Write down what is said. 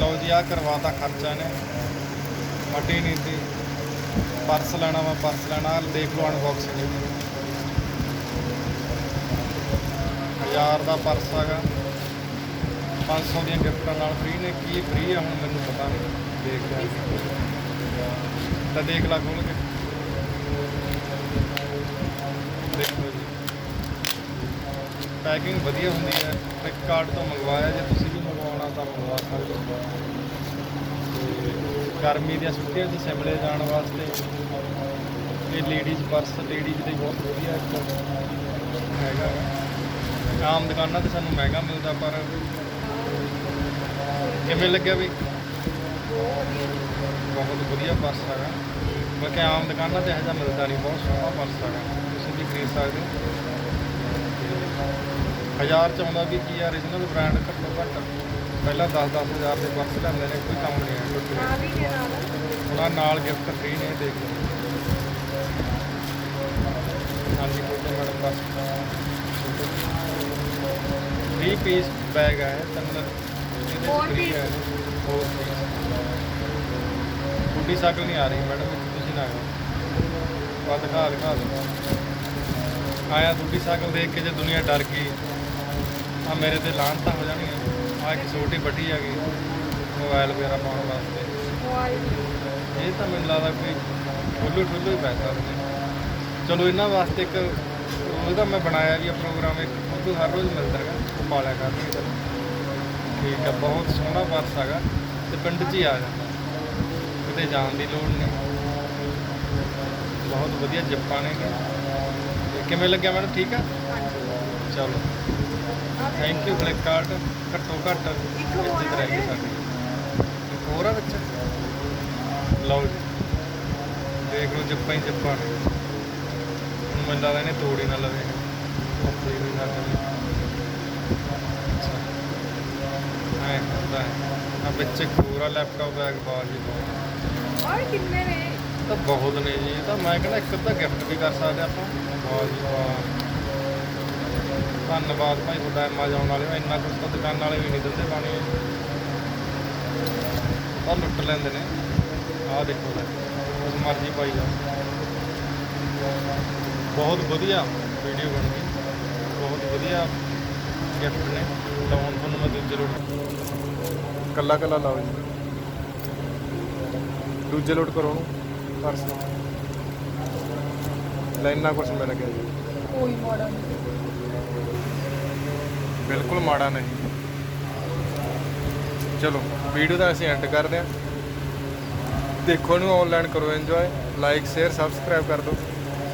ਲਓ ਜੀ ਆ ਕਰਵਾਤਾ ਖਰਚਾ ਨੇ ਵੱਡੀ ਨਹੀਂ ਸੀ। ਪਰਸ ਲੈਣਾ ਵਾ, ਪਰਸ ਲੈਣਾ। ਦੇਖ ਲਓ ਅਨਬਾਕਸਿੰਗ ਹਜ਼ਾਰ ਦਾ ਪਰਸ ਹੈਗਾ। 500 ਦੀਆਂ ਗਿਫਟਾਂ ਨਾਲ ਫ੍ਰੀ ਨੇ। ਕੀ ਫ੍ਰੀ ਆ ਹੁਣ ਮੈਨੂੰ ਪਤਾ ਨਹੀਂ। ਦੇਖ ਲਿਆ ਤਾਂ ਦੇਖ ਲਾ ਖੋਲ ਕੇ। ਦੇਖੋ ਜੀ। ਪੈਕਿੰਗ ਵਧੀਆ ਹੁੰਦੀ ਹੈ। ਫਲਿੱਪਕਾਰਟ ਤੋਂ ਮੰਗਵਾਇਆ ਜੇ ਤੁਸੀਂ। ਗਰਮੀ ਦੀਆਂ ਛੁੱਟੀਆਂ 'ਚ ਸਿਮਲੇ ਜਾਣ ਵਾਸਤੇ। ਇਹ ਲੇਡੀਜ਼ ਪਰਸ ਲੇਡੀਜ਼ ਦੇ ਬਹੁਤ ਵਧੀਆ ਹੈਗਾ। ਆਮ ਦੁਕਾਨਾਂ ਤੇ ਸਾਨੂੰ ਮਹਿੰਗਾ ਮਿਲਦਾ, ਪਰ ਕਿਵੇਂ ਲੱਗਿਆ ਵੀ? ਬਹੁਤ ਵਧੀਆ ਪਰਸ ਹੈਗਾ। ਮੈਂ ਆਮ ਦੁਕਾਨਾਂ ਤੇ ਇਹੋ ਜਿਹਾ ਮਿਲਦਾ ਨਹੀਂ, ਬਹੁਤ ਸੋਹਣਾ ਪਰਸ ਹੈਗਾ। ਤੁਸੀਂ ਵੀ ਖਰੀਦ ਸਕਦੇ ਹੋ। ਹਜ਼ਾਰ ਚ ਆਉਂਦਾ ਵੀ ਕੀ ਆ origignal ਬ੍ਰਾਂਡ ਘੱਟੋ ਘੱਟ ਪਹਿਲਾਂ 10-10 ਹਜ਼ਾਰ ਦੇ ਪਰਸ ਲੈਂਦੇ ਨੇ ਕੋਈ ਕੰਮ ਨਹੀਂ ਹੈ। ਵੀ ਉਹਨਾਂ ਨਾਲ ਗਿਫਟ ਫ੍ਰੀ ਨੇ ਦੇਖ ਲਓ। ਹਾਂਜੀ ਕੋਈ ਮੈਡਮ ਬਸ। 3 ਪੀਸ ਬੈਗ ਹੈ ਤਿੰਨ ਇਹਦੇ Four ਚ free piece? ਹੈ। ਹੋਰ ਗੁੱਡੀ ਸਾਈਕਲ ਨਹੀਂ ਆ ਰਹੀ ਮੈਡਮ ਤੁਸੀਂ ਨਾ ਆਓ ਬਾ ਦਿਖਾ ਦਿਖਾ ਦਿਓ। ਆਇਆ ਦੂਡੀ ਸਾਈਕਲ ਦੇਖ ਕੇ ਜੇ ਦੁਨੀਆ ਡਰ ਗਈ ਆ ਮੇਰੇ ਤੇ ਲਾਹਨਤਾਂ ਹੋ ਜਾਣਗੀਆਂ। ਆ ਇੱਕ ਛੋਟੀ ਬੱਟੀ ਆ ਗਈ ਮੋਬਾਈਲ ਵਗੈਰਾ ਪਾਉਣ ਵਾਸਤੇ। ਇਹ ਤਾਂ ਮੈਨੂੰ ਲੱਗਦਾ ਕੋਈ ਠੁੱਲੂ ਠੁੱਲੂ ਹੀ ਪੈ ਸਕਦੇ ਚਲੋ ਇਹਨਾਂ ਵਾਸਤੇ ਇੱਕ ਉਹਦਾ ਮੈਂ ਬਣਾਇਆ ਵੀ ਆ ਪ੍ਰੋਗਰਾਮ ਇੱਕ ਉਹ ਹਰ ਰੋਜ਼ ਮਿਲਦਾ ਹੈਗਾ ਪਾਲਿਆ ਕਰਨਗੇ ਚਲੋ ਠੀਕ ਆ ਬਹੁਤ ਸੋਹਣਾ ਪਰਸ ਹੈਗਾ ਤੇ ਪਿੰਡ 'ਚ ਹੀ ਆ ਜਾਂਦਾ। ਕਿਤੇ ਜਾਣ ਦੀ ਲੋੜ ਨਹੀਂ। ਬਹੁਤ ਵਧੀਆ ਜੱਪਾਂ ਨੇ। ਤੇ ਕਿਵੇਂ ਲੱਗਿਆ ਮੈਨੂੰ ਠੀਕ ਆ? ਚਲੋ। ਥੈਂਕ ਯੂ ਫਲਿੱਪਕਾਰਟ ਘੱਟੋ ਘੱਟ ਇੱਜ਼ਤ ਇਹਦੇ। ਸਾਡੀ। ਇੱਕ ਹੋਰ ਆ ਵਿੱਚ? ਲਓ ਜੀ। ਦੇਖ ਲਓ ਜੱਪਾਂ ਹੀ ਜੱਪਾਂ ਨੇ। ਹੁਣ ਮੈਨੂੰ ਲੱਗਦਾ ਇਹਨੇ ਤੋੜੀ ਨਾ ਲਵੇ। ਵੀ ਨਾ ਕਰੇ ਹਾਂ ਹੁੰਦਾ ਹੈ। ਆ ਲੈਪਟਾਪ ਬੈਗ ਬਾਲ ਜੀ ਬਹੁਤ। ਔਰ ਕਿੰਨੇ ਨੇ? ਤਾਂ ਬਹੁਤ ਨੇ ਜੀ। ਤਾਂ ਮੈਂ ਕਹਿੰਦਾ ਇੱਕ ਅੱਧਾ ਗਿਫਟ ਵੀ ਕਰ ਸਕਦੇ ਆਪਾਂ। ਵਾਹ ਜੀ ਵਾਹ ਧੰਨਵਾਦ ਭਾਈ ਤੁਹਾਡਾ ਐਮਾਜ਼ੋਨ ਵਾਲਿਓ ਇੰਨਾ ਕੁਝ ਤਾਂ ਦੁਕਾਨ ਵਾਲੇ ਵੀ ਨਹੀਂ ਦਿੰਦੇ ਪਾਣੀ। ਤਾਂ ਲੁੱਟ ਲੈਂਦੇ ਨੇ। ਆਹ ਦੇਖੋ ਲੈ ਉਸ ਮਰਜ਼ੀ ਪਾਈ ਜਾ ਬਹੁਤ ਵਧੀਆ ਵੀਡੀਓ ਬਣ ਗਈ। ਬਹੁਤ ਵਧੀਆ ਗਿਫਟ ਨੇ। ਤਾਂ ਹੁਣ ਤੁਹਾਨੂੰ ਮੈਂ ਦੂਜੇ ਲੋਟ ਕੱਲਾ ਕੱਲਾ ਲਾਓ ਜੀ। ਦੂਜੇ ਲੋਟ ਕਰੋ ਉਹਨੂੰ ਪਰਸ ਨੂੰ ਲੈ ਇੰਨਾ ਕੁਛ ਮਿਲ ਗਿਆ ਜੀ। ਕੋਈ ਮਾਡਲ ਨਹੀਂ। ਬਿਲਕੁਲ ਮਾੜਾ ਨਹੀਂ। ਚਲੋ ਵੀਡੀਓ ਦਾ ਅਸੀਂ ਐਂਡ ਕਰਦੇ ਹਾਂ। ਦੇਖੋ ਨੂੰ ਆਨਲਾਈਨ ਕਰੋ ਇੰਜੋਏ ਲਾਈਕ ਸ਼ੇਅਰ ਸਬਸਕ੍ਰਾਈਬ ਕਰ ਦਿਓ।